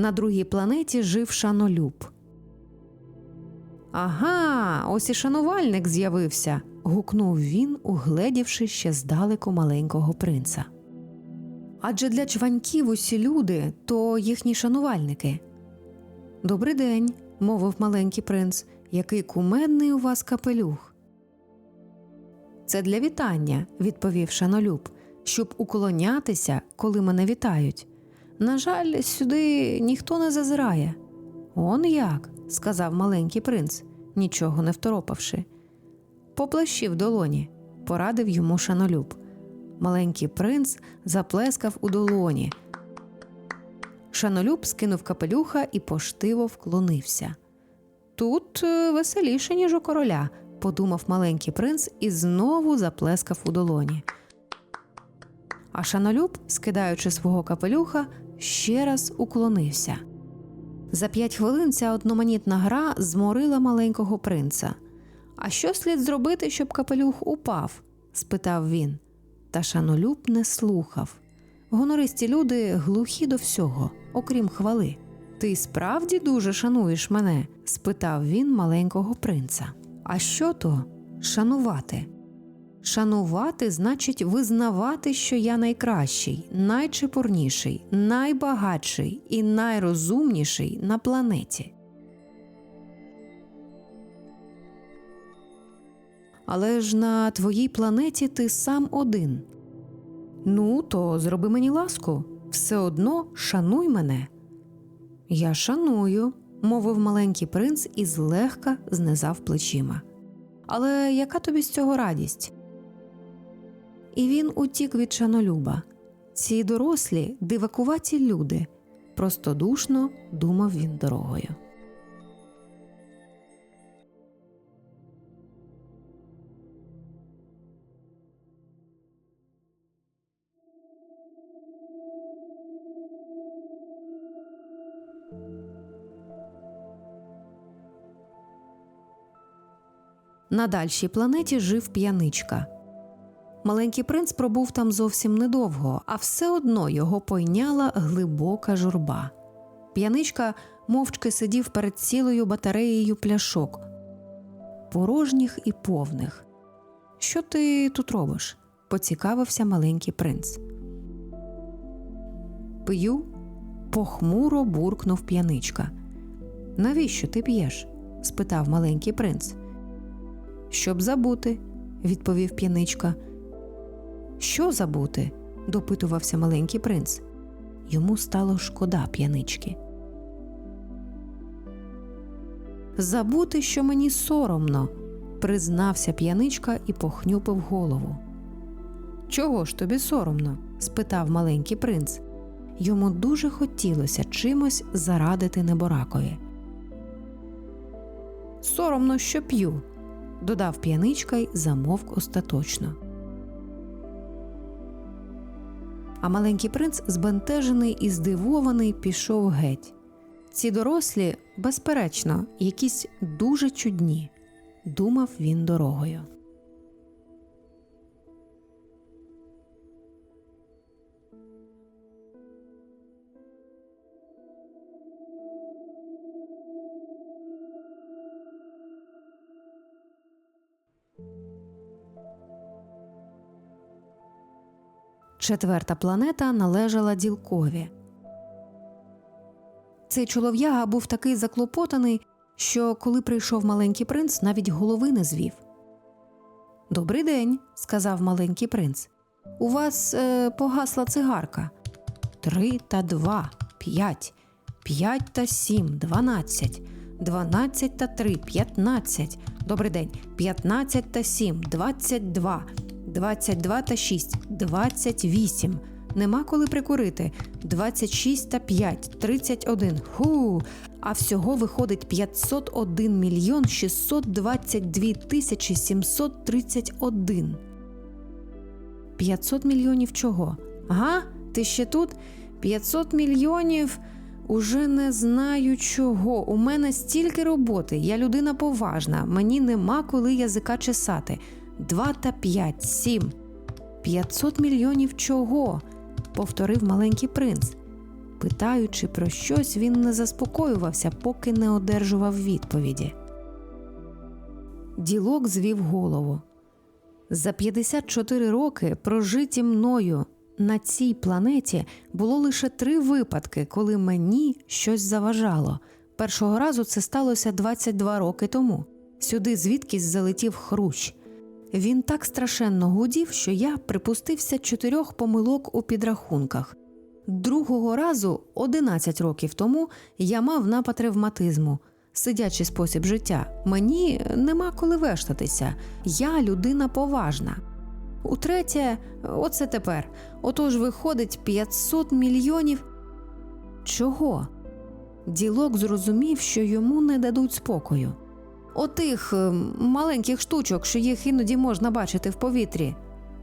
На другій планеті жив шанолюб. Ага, ось і шанувальник з'явився. гукнув він, угледівши ще здалеку маленького принца. Адже для чваньків усі люди то їхні шанувальники. Добрий день, мовив маленький принц. Який кумедний у вас капелюх. Це для вітання, відповів шанолюб, щоб уклонятися, коли мене вітають. На жаль, сюди ніхто не зазирає. Он як, сказав маленький принц, нічого не второпавши. Поплещи в долоні, порадив йому шанолюб. Маленький принц заплескав у долоні. Шанолюб скинув капелюха і поштиво вклонився. Тут е, веселіше, ніж у короля, подумав маленький принц і знову заплескав у долоні. А шанолюб, скидаючи свого капелюха, ще раз уклонився. За п'ять хвилин ця одноманітна гра зморила маленького принца. А що слід зробити, щоб капелюх упав? спитав він. Та шанолюб не слухав. Гонористі люди глухі до всього, окрім хвали. Ти справді дуже шануєш мене? спитав він маленького принца. А що то шанувати? Шанувати значить визнавати, що я найкращий, найчепурніший, найбагатший і найрозумніший на планеті. Але ж на твоїй планеті ти сам один. Ну, то зроби мені ласку, все одно шануй мене. Я шаную, мовив маленький принц і злегка знизав плечима. Але яка тобі з цього радість? І він утік від шанолюба. Ці дорослі, дивакуваті люди. Простодушно думав він дорогою. На дальшій планеті жив п'яничка. Маленький принц пробув там зовсім недовго, а все одно його пойняла глибока журба. П'яничка мовчки сидів перед цілою батареєю пляшок, порожніх і повних. Що ти тут робиш? поцікавився маленький принц. П'ю, похмуро буркнув п'яничка. Навіщо ти п'єш? спитав маленький принц. Щоб забути, відповів п'яничка. Що забути? допитувався маленький принц. Йому стало шкода п'янички. Забути, що мені соромно, признався п'яничка і похнюпив голову. Чого ж тобі соромно? спитав маленький принц. Йому дуже хотілося чимось зарадити неборакові. Соромно, що п'ю, додав п'яничка й замовк остаточно. А маленький принц, збентежений і здивований, пішов геть. Ці дорослі, безперечно, якісь дуже чудні, думав він дорогою. Четверта планета належала ділкові. Цей чолов'яга був такий заклопотаний, що, коли прийшов маленький принц, навіть голови не звів. Добрий день, сказав маленький принц. У вас е, погасла цигарка. Три та два, п'ять, п'ять та сім, дванадцять, дванадцять та три, п'ятнадцять. Добрий день, п'ятнадцять та сім, двадцять два. 22 та 6 – 28. Нема коли прикурити. 26 та 5 – 31. Ху! А всього виходить 501 мільйон 622 тисячі 731. 500 мільйонів чого? Ага, ти ще тут? 500 мільйонів. Уже не знаю чого. У мене стільки роботи. Я людина поважна. Мені нема коли язика чесати. 2 та 5, 7. 500 мільйонів чого? повторив маленький принц. питаючи про щось, він не заспокоювався, поки не одержував відповіді. Ділок звів голову. За 54 роки, прожиті мною на цій планеті, було лише три випадки, коли мені щось заважало. Першого разу це сталося 22 роки тому. Сюди звідкись залетів хрущ. Він так страшенно гудів, що я припустився чотирьох помилок у підрахунках. Другого разу, 11 років тому, я мав напад ревматизму. Сидячий спосіб життя. Мені нема коли вештатися. Я людина поважна. Утретє, оце тепер. Отож виходить 500 мільйонів. Чого? Ділок зрозумів, що йому не дадуть спокою. Отих е, маленьких штучок, що їх іноді можна бачити в повітрі.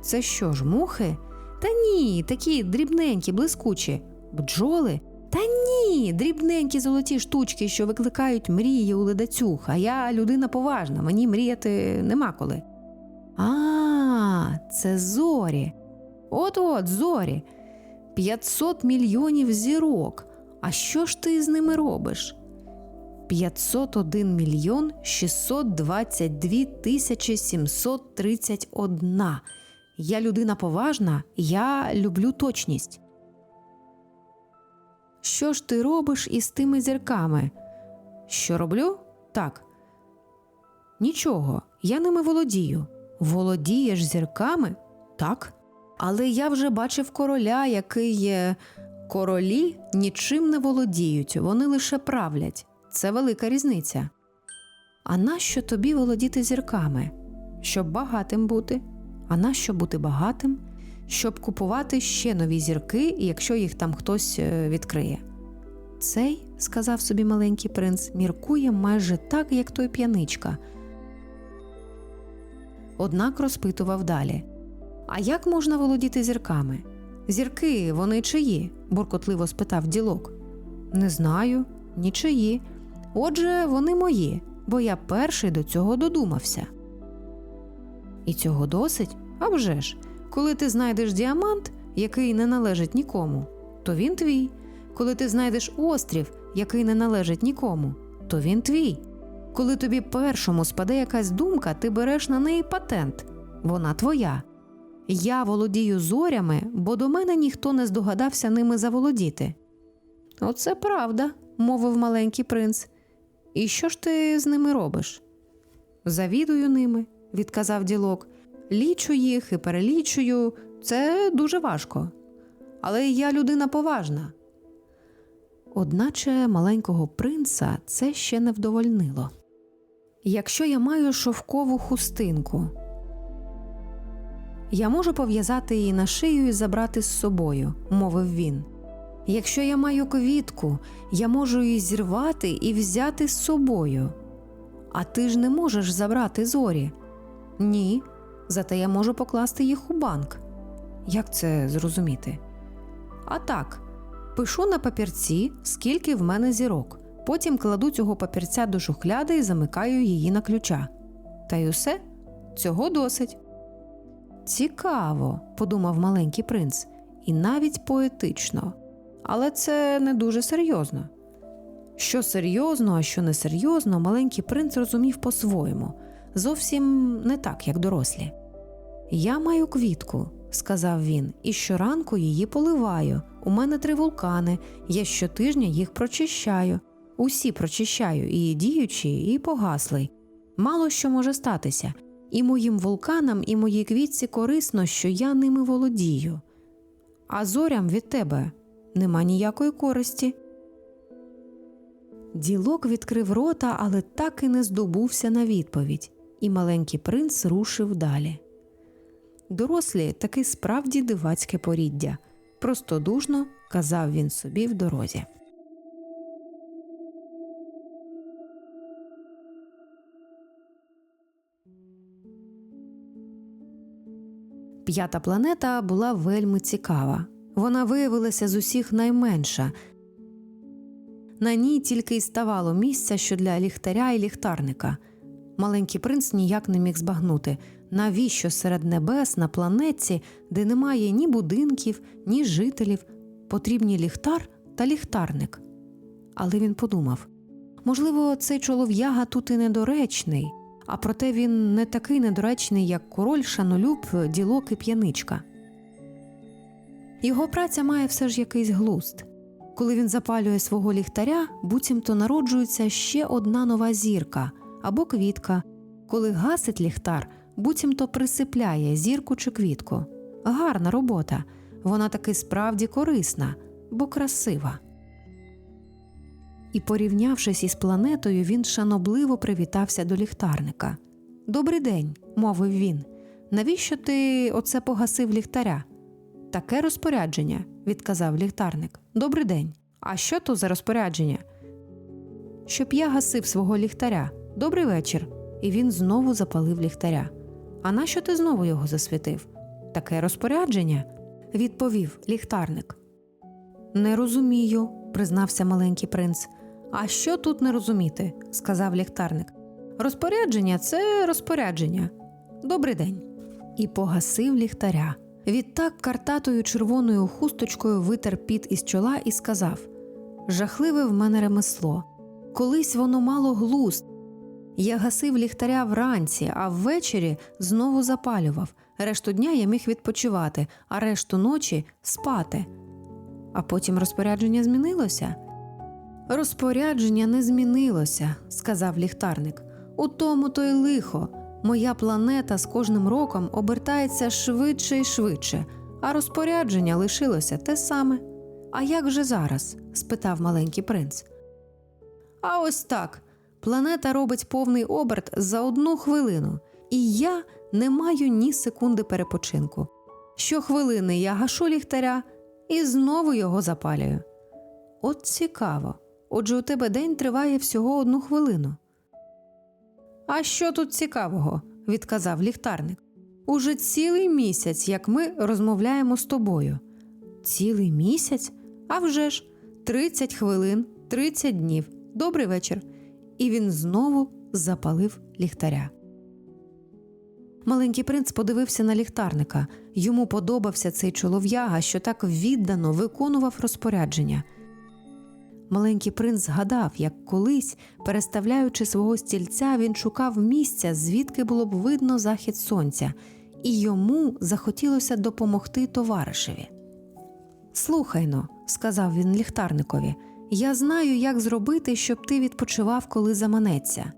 Це що ж, мухи? Та ні, такі дрібненькі, блискучі. Бджоли? Та ні, дрібненькі золоті штучки, що викликають мрії у ледацюг, а я людина поважна, мені мріяти нема коли. А, це зорі. От от зорі. 500 мільйонів зірок. А що ж ти з ними робиш? 501 мільйон 622 тисячі 731. Я людина поважна, я люблю точність. Що ж ти робиш із тими зірками? Що роблю? Так. Нічого, я ними володію. Володієш зірками? Так. Але я вже бачив короля, який є. Королі нічим не володіють, вони лише правлять. Це велика різниця. А нащо тобі володіти зірками? Щоб багатим бути. А нащо бути багатим? Щоб купувати ще нові зірки, якщо їх там хтось е, відкриє. Цей, сказав собі маленький принц, міркує майже так, як той п'яничка. Однак розпитував далі. А як можна володіти зірками? Зірки, вони чиї? буркотливо спитав ділок. Не знаю, нічиї. Отже, вони мої, бо я перший до цього додумався. І цього досить? А вже ж, коли ти знайдеш діамант, який не належить нікому, то він твій. Коли ти знайдеш острів, який не належить нікому, то він твій. Коли тобі першому спаде якась думка, ти береш на неї патент. Вона твоя. Я володію зорями, бо до мене ніхто не здогадався ними заволодіти. Оце правда, мовив маленький принц. І що ж ти з ними робиш? Завідую ними, відказав ділок. Лічу їх і перелічую. Це дуже важко. Але я людина поважна. Одначе маленького принца це ще не вдовольнило. Якщо я маю шовкову хустинку, я можу пов'язати її на шию і забрати з собою, мовив він. Якщо я маю квітку, я можу її зірвати і взяти з собою. А ти ж не можеш забрати зорі? Ні, зате я можу покласти їх у банк. Як це зрозуміти? А так, пишу на папірці, скільки в мене зірок. Потім кладу цього папірця до шухляди і замикаю її на ключа. Та й усе цього досить. Цікаво, подумав маленький принц, і навіть поетично. Але це не дуже серйозно. Що серйозно, а що не серйозно, маленький принц розумів по-своєму, зовсім не так, як дорослі. Я маю квітку, сказав він, і щоранку її поливаю. У мене три вулкани, я щотижня їх прочищаю. Усі прочищаю, і діючі, і погаслий. Мало що може статися. І моїм вулканам, і моїй квітці корисно, що я ними володію. А зорям від тебе нема ніякої користі. Ділок відкрив рота, але так і не здобувся на відповідь, і маленький принц рушив далі. Дорослі таки справді дивацьке поріддя. Простодушно казав він собі в дорозі. П'ята планета була вельми цікава. Вона виявилася з усіх найменша. На ній тільки й ставало місця, що для ліхтаря і ліхтарника. Маленький принц ніяк не міг збагнути, навіщо серед небес на планетці, де немає ні будинків, ні жителів, потрібні ліхтар та ліхтарник. Але він подумав можливо, цей чолов'яга тут і недоречний, а проте він не такий недоречний, як король, шанолюб, ділок і п'яничка. Його праця має все ж якийсь глузд. Коли він запалює свого ліхтаря, буцімто народжується ще одна нова зірка або квітка. Коли гасить ліхтар, буцімто присипляє зірку чи квітку. Гарна робота. Вона таки справді корисна, бо красива. І, порівнявшись із планетою, він шанобливо привітався до ліхтарника. Добрий день, мовив він. Навіщо ти оце погасив ліхтаря? Таке розпорядження, відказав ліхтарник. Добрий день. А що то за розпорядження? Щоб я гасив свого ліхтаря. Добрий вечір. І він знову запалив ліхтаря. А нащо ти знову його засвітив? Таке розпорядження, відповів ліхтарник. Не розумію, признався маленький принц. А що тут не розуміти? сказав ліхтарник. Розпорядження це розпорядження. Добрий день. І погасив ліхтаря. Відтак картатою червоною хусточкою витер піт із чола і сказав: Жахливе в мене ремесло. Колись воно мало глузд. Я гасив ліхтаря вранці, а ввечері знову запалював. Решту дня я міг відпочивати, а решту ночі спати. А потім розпорядження змінилося. Розпорядження не змінилося, сказав ліхтарник. У тому то й лихо. Моя планета з кожним роком обертається швидше і швидше, а розпорядження лишилося те саме. А як же зараз? спитав маленький принц. А ось так. Планета робить повний оберт за одну хвилину, і я не маю ні секунди перепочинку. Щохвилини я гашу ліхтаря і знову його запалюю. От цікаво. Отже, у тебе день триває всього одну хвилину. А що тут цікавого? відказав ліхтарник. Уже цілий місяць, як ми розмовляємо з тобою. Цілий місяць? А вже ж, 30 хвилин, 30 днів. Добрий вечір. І він знову запалив ліхтаря. Маленький принц подивився на ліхтарника. Йому подобався цей чолов'яга, що так віддано виконував розпорядження. Маленький принц згадав, як колись, переставляючи свого стільця, він шукав місця, звідки було б видно захід сонця, і йому захотілося допомогти товаришеві. Слухайно, сказав він ліхтарникові, я знаю, як зробити, щоб ти відпочивав, коли заманеться.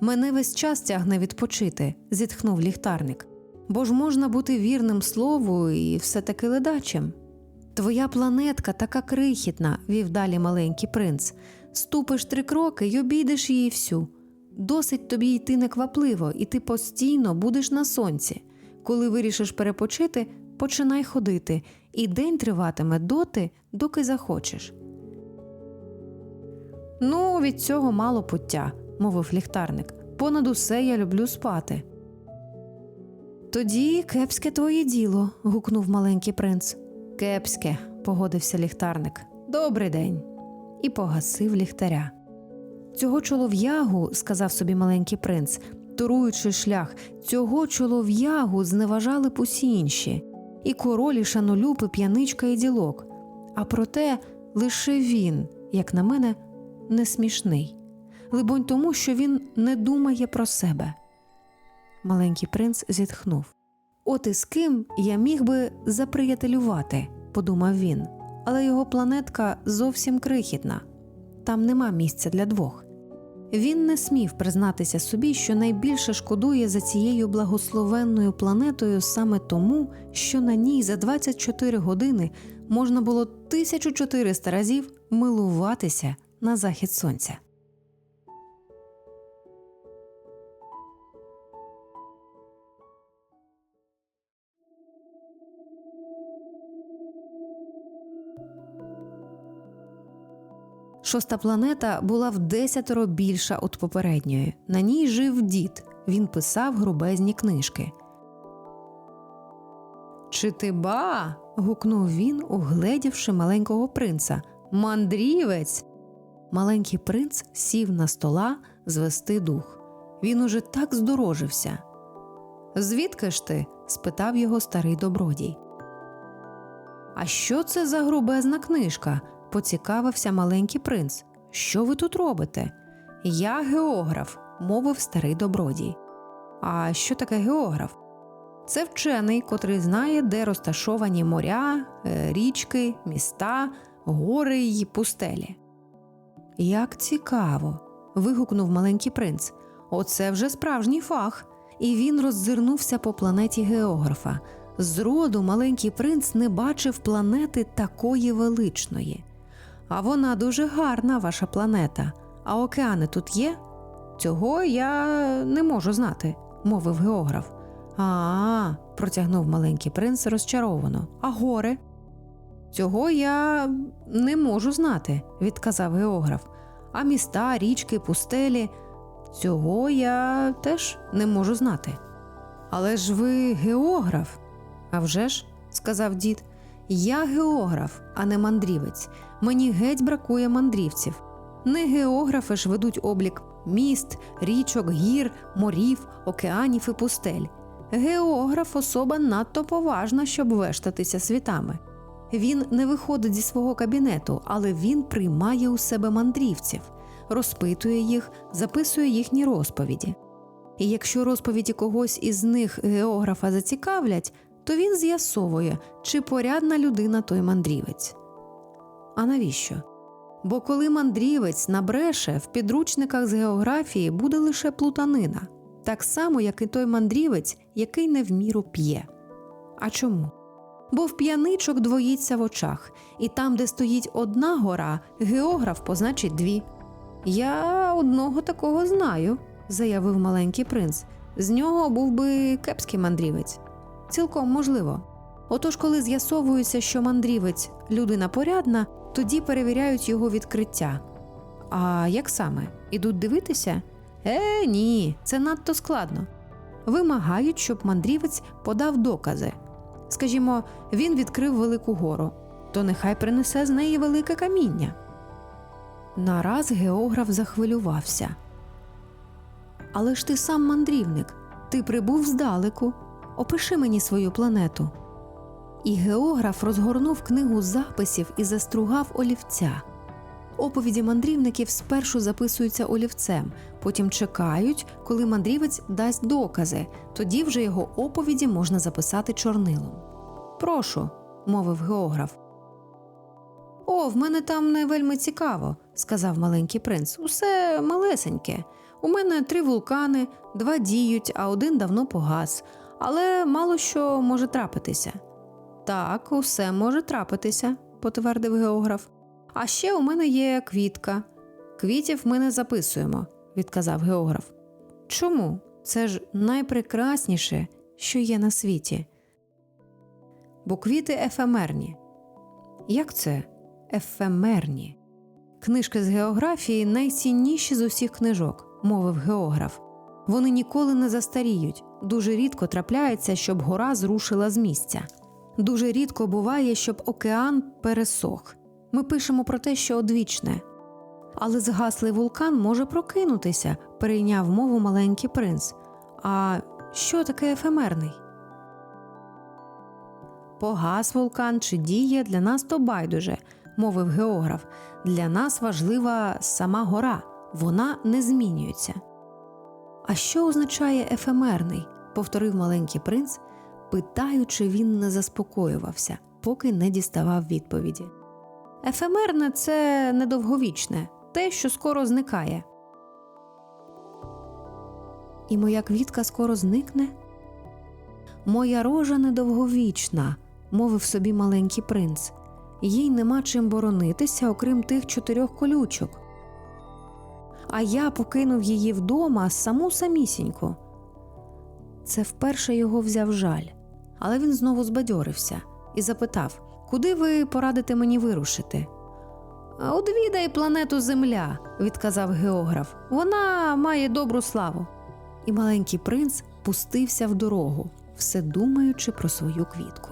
Мене весь час тягне відпочити, зітхнув ліхтарник, бо ж можна бути вірним слову і все таки ледачим. Твоя планетка така крихітна, вів далі маленький принц. Ступиш три кроки й обійдеш її всю. Досить тобі йти неквапливо, і ти постійно будеш на сонці. Коли вирішиш перепочити, починай ходити, і день триватиме доти, доки захочеш. Ну, від цього мало пуття, мовив ліхтарник. Понад усе я люблю спати. Тоді кепське твоє діло. гукнув маленький принц. Кепське, погодився ліхтарник. Добрий день. І погасив ліхтаря. Цього чолов'ягу, сказав собі маленький принц, туруючи шлях, цього чолов'ягу зневажали б усі інші, і королі, шанолюб, і п'яничка і ділок. А проте лише він, як на мене, не смішний. Либонь, тому, що він не думає про себе. Маленький принц зітхнув. От із ким я міг би заприятелювати, подумав він, але його планетка зовсім крихітна, там нема місця для двох. Він не смів признатися собі, що найбільше шкодує за цією благословенною планетою саме тому, що на ній за 24 години можна було 1400 разів милуватися на захід сонця. Шоста планета була в десятеро більша від попередньої. На ній жив дід. Він писав грубезні книжки. Чи ти ба? гукнув він, угледівши маленького принца. Мандрівець. Маленький принц сів на стола звести дух. Він уже так здорожився. Звідки ж ти? спитав його старий добродій. А що це за грубезна книжка? Поцікавився маленький принц. Що ви тут робите? Я географ, мовив старий добродій. А що таке географ? Це вчений, котрий знає, де розташовані моря, е, річки, міста, гори й пустелі. Як цікаво. вигукнув маленький принц. Оце вже справжній фах. І він роззирнувся по планеті географа. Зроду маленький принц не бачив планети такої величної. А вона дуже гарна, ваша планета. А океани тут є? Цього я не можу знати, мовив географ. А, протягнув маленький принц розчаровано. А гори? Цього я не можу знати, відказав географ. А міста, річки, пустелі. Цього я теж не можу знати. Але ж ви географ. «А вже ж», – сказав дід, я географ, а не мандрівець. Мені геть бракує мандрівців. Не географи ж ведуть облік міст, річок, гір, морів, океанів і пустель. Географ особа надто поважна, щоб вештатися світами. Він не виходить зі свого кабінету, але він приймає у себе мандрівців, розпитує їх, записує їхні розповіді. І якщо розповіді когось із них географа зацікавлять, то він з'ясовує, чи порядна людина той мандрівець. А навіщо? Бо коли мандрівець набреше, в підручниках з географії буде лише плутанина, так само, як і той мандрівець, який не в міру п'є. А чому? Бо в п'яничок двоїться в очах, і там, де стоїть одна гора, географ позначить дві. Я одного такого знаю, заявив маленький принц. З нього був би кепський мандрівець. Цілком можливо. Отож, коли з'ясовується, що мандрівець людина порядна, тоді перевіряють його відкриття. А як саме? Ідуть дивитися? Е, ні, це надто складно. Вимагають, щоб мандрівець подав докази. Скажімо, він відкрив велику гору, то нехай принесе з неї велике каміння. Нараз географ захвилювався. Але ж ти сам мандрівник, ти прибув здалеку. Опиши мені свою планету. І географ розгорнув книгу записів і застругав олівця. Оповіді мандрівників спершу записуються олівцем, потім чекають, коли мандрівець дасть докази, тоді вже його оповіді можна записати чорнилом. Прошу, мовив географ. О, в мене там не вельми цікаво, сказав маленький принц. Усе малесеньке. У мене три вулкани, два діють, а один давно погас, але мало що може трапитися. Так, усе може трапитися, потвердив географ. А ще у мене є квітка. Квітів ми не записуємо, відказав географ. Чому? Це ж найпрекрасніше, що є на світі. Бо квіти ефемерні. Як це ефемерні? Книжки з географії найцінніші з усіх книжок, мовив географ. Вони ніколи не застаріють. Дуже рідко трапляється, щоб гора зрушила з місця. Дуже рідко буває, щоб океан пересох. Ми пишемо про те, що одвічне. Але згаслий вулкан може прокинутися, перейняв мову маленький принц. А що таке ефемерний? Погас вулкан чи діє для нас то байдуже, мовив географ. Для нас важлива сама гора, вона не змінюється. А що означає ефемерний? повторив маленький принц, питаючи, він не заспокоювався, поки не діставав відповіді. Ефемерне це недовговічне, те, що скоро зникає. І моя квітка скоро зникне. Моя рожа недовговічна, мовив собі маленький принц. Їй нема чим боронитися, окрім тих чотирьох колючок. А я покинув її вдома саму самісіньку. Це вперше його взяв жаль, але він знову збадьорився і запитав, куди ви порадите мені вирушити? Одвідай планету Земля, відказав географ. Вона має добру славу. І маленький принц пустився в дорогу, все думаючи про свою квітку.